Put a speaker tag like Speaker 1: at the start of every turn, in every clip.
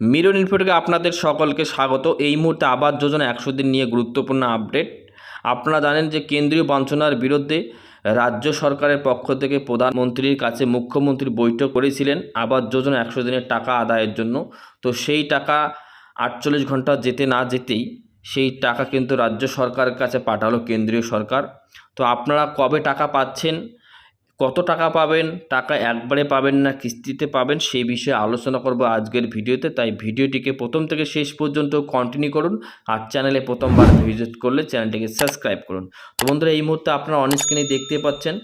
Speaker 1: মিরন ইনফোটেকে আপনাদের সকলকে স্বাগত। এই মুহূর্তে আবাস যোজনা একশো দিন নিয়ে গুরুত্বপূর্ণ আপডেট। আপনারা জানেন যে কেন্দ্রীয় বঞ্চনার বিরুদ্ধে রাজ্য সরকারের পক্ষ থেকে প্রধানমন্ত্রীর কাছে মুখ্যমন্ত্রী বৈঠক করেছিলেন আবাস যোজনা একশো দিনের টাকা আদায়ের জন্য। তো সেই টাকা আটচল্লিশ ঘণ্টা যেতে না যেতেই সেই টাকা কিন্তু রাজ্য সরকারের কাছে পাঠালো কেন্দ্রীয় সরকার। তো আপনারা কবে টাকা পাচ্ছেন কত টাকা পাবেন, টাকা একবারে পাবেন না, কিস্তিতে পাবেন, সেই বিষয়ে আলোচনা করব আজকের ভিডিওতে। তাই ভিডিওটিকে প্রথম থেকে শেষ পর্যন্ত কন্টিনিউ করুন আর চ্যানেলে প্রথমবার ভিজিট করলে চ্যানেলটিকে সাবস্ক্রাইব করুন। তো বন্ধুরা, এই মুহূর্তে আপনারা অনেক স্ক্রিনে দেখতে পাচ্ছেন,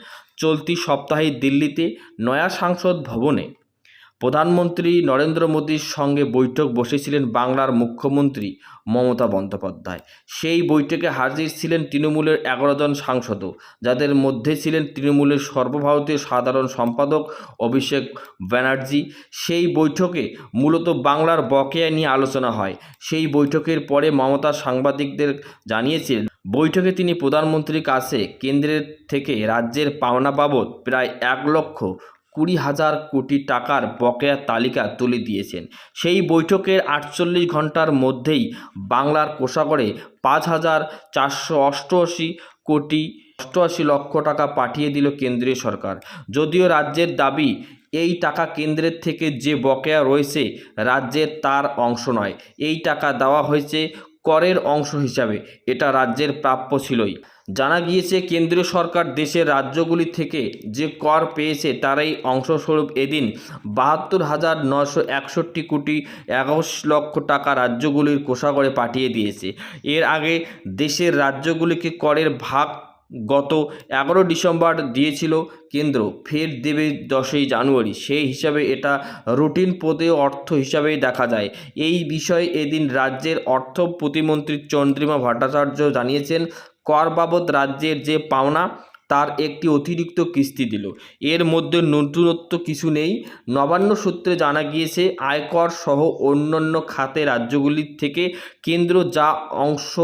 Speaker 1: চলতি সপ্তাহে দিল্লিতে নয়া সাংসদ ভবনে প্রধানমন্ত্রী নরেন্দ্র মোদীর সঙ্গে বৈঠক বসেছিলেন বাংলার মুখ্যমন্ত্রী মমতা বন্দ্যোপাধ্যায়। সেই বৈঠকে হাজির ছিলেন তৃণমূলের এগারো জন সাংসদও, যাদের মধ্যে ছিলেন তৃণমূলের সর্বভারতীয় সাধারণ সম্পাদক অভিষেক ব্যানার্জি। সেই বৈঠকে মূলত বাংলার বকেয়া নিয়ে আলোচনা হয়। সেই বৈঠকের পরে মমতা সাংবাদিকদের জানিয়েছিলেন বৈঠকে তিনি প্রধানমন্ত্রীর কাছে কেন্দ্রের থেকে রাজ্যের পাওনা বাবদ প্রায় এক লক্ষ কুড়ি হাজার কোটি টাকার বকেয়া তালিকা তুলে দিয়েছেন। সেই বৈঠকের আটচল্লিশ ঘণ্টার মধ্যেই বাংলার কোষাগরে পাঁচ হাজার চারশো অষ্টআশি কোটি অষ্টআশি লক্ষ টাকা পাঠিয়ে দিল কেন্দ্রীয় সরকার। যদিও রাজ্যের দাবি, এই টাকা কেন্দ্রের থেকে যে বকেয়া রয়েছে, রাজ্যের তার অংশ নয়। এই টাকা দেওয়া হয়েছে করের অংশ হিসাবে এটা রাজ্যের প্রাপ্য ছিলই। জানা গিয়েছে, কেন্দ্রীয় সরকার দেশের রাজ্যগুলি থেকে যে কর পেয়েছে তারাই অংশস্বরূপ এদিন বাহাত্তর হাজার নশো একষট্টি কোটি এগারো লক্ষ টাকা রাজ্যগুলির কোষাগরে পাঠিয়ে দিয়েছে। এর আগে দেশের রাজ্যগুলিকে করের ভাগ গত এগারো ডিসেম্বর দিয়েছিল কেন্দ্র। ফের দেবে দশই জানুয়ারি। সেই হিসাবে এটা রুটিন পদে অর্থ হিসাবেই দেখা যায়। এই বিষয়ে এদিন রাজ্যের অর্থ প্রতিমন্ত্রী চন্দ্রিমা ভট্টাচার্য জানিয়েছেন, কর বাবদ রাজ্যের যে পাওনা, তার একটি অতিরিক্ত কিস্তি দিল। এর মধ্যে নতুনত্ব কিছু নেই। নবান্ন সূত্রে জানা গিয়েছে, আয়কর সহ অন্যান্য খাতে রাজ্যগুলির থেকে কেন্দ্র যা অংশ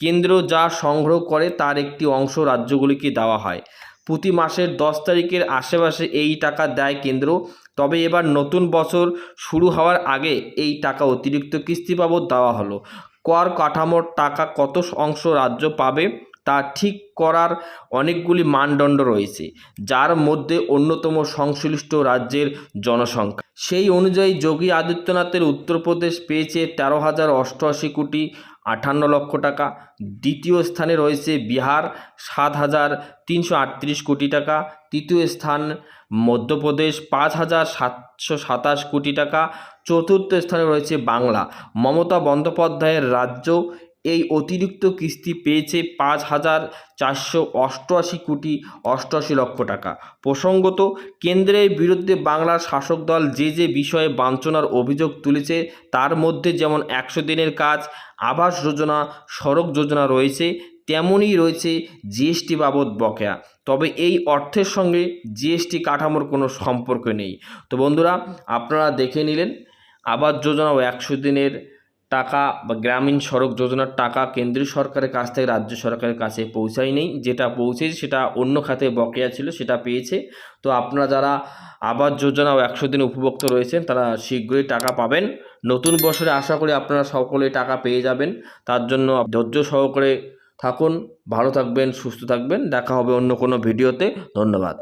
Speaker 1: কেন্দ্র যা সংগ্রহ করে তার একটি অংশ রাজ্যগুলিকে দেওয়া হয়। প্রতি মাসের দশ তারিখের আশেপাশে এই টাকা দেয় কেন্দ্র। তবে এবার নতুন বছর শুরু হওয়ার আগে এই টাকা অতিরিক্ত কিস্তি বাবদ দেওয়া হলো। কর কাঠামোর টাকা কত অংশ রাজ্য পাবে? তা ঠিক করার অনেকগুলি মানদণ্ড রয়েছে, যার মধ্যে অন্যতম সংশ্লিষ্ট রাজ্যের জনসংখ্যা। সেই অনুযায়ী যোগী আদিত্যনাথের উত্তরপ্রদেশ পেয়েছে তেরো হাজার অষ্টআশি কোটি আটান্ন লক্ষ টাকা, দ্বিতীয় স্থানে রয়েছে বিহার সাত হাজার তিনশো আটত্রিশ কোটি টাকা, তৃতীয় স্থান মধ্যপ্রদেশ পাঁচ হাজার সাতশো সাতাশ কোটি টাকা, চতুর্থ স্থানে রয়েছে বাংলা। মমতা বন্দ্যোপাধ্যায়ের রাজ্য এই অতিরিক্ত কিস্তি পেয়েছে পাঁচ হাজার চারশো অষ্টআশি কোটি অষ্টআশি লক্ষ টাকা। প্রসঙ্গত, কেন্দ্রের বিরুদ্ধে বাংলার শাসক দল যে যে বিষয়ে বাঞ্ছনার অভিযোগ তুলেছে, তার মধ্যে যেমন একশো দিনের কাজ, আবাস যোজনা, সড়ক যোজনা রয়েছে তেমনই রয়েছে জিএসটি বাবদ বকেয়া। তবে এই অর্থের সঙ্গে জিএসটি কাঠামোর কোনো সম্পর্ক নেই। তো বন্ধুরা, আপনারা দেখে নিলেন, আবাস যোজনা ও একশো দিনের টাকা বা গ্রামীণ সড়ক যোজনার টাকা কেন্দ্রীয় সরকারের কাছ থেকে রাজ্য সরকারের কাছে পৌঁছায় নেই। যেটা পৌঁছেছে সেটা অন্য খাতে বকেয়া ছিল, সেটা পেয়েছে। তো আপনারা যারা আবাস যোজনা ও একশো দিন উপভোক্ত রয়েছেন, তারা শীঘ্রই টাকা পাবেন। নতুন বছরে আশা করি আপনারা সকলে টাকা পেয়ে যাবেন। তার জন্য ধৈর্য সহকারে থাকুন, ভালো থাকবেন, সুস্থ থাকবেন। দেখা হবে অন্য কোনো ভিডিওতে। ধন্যবাদ।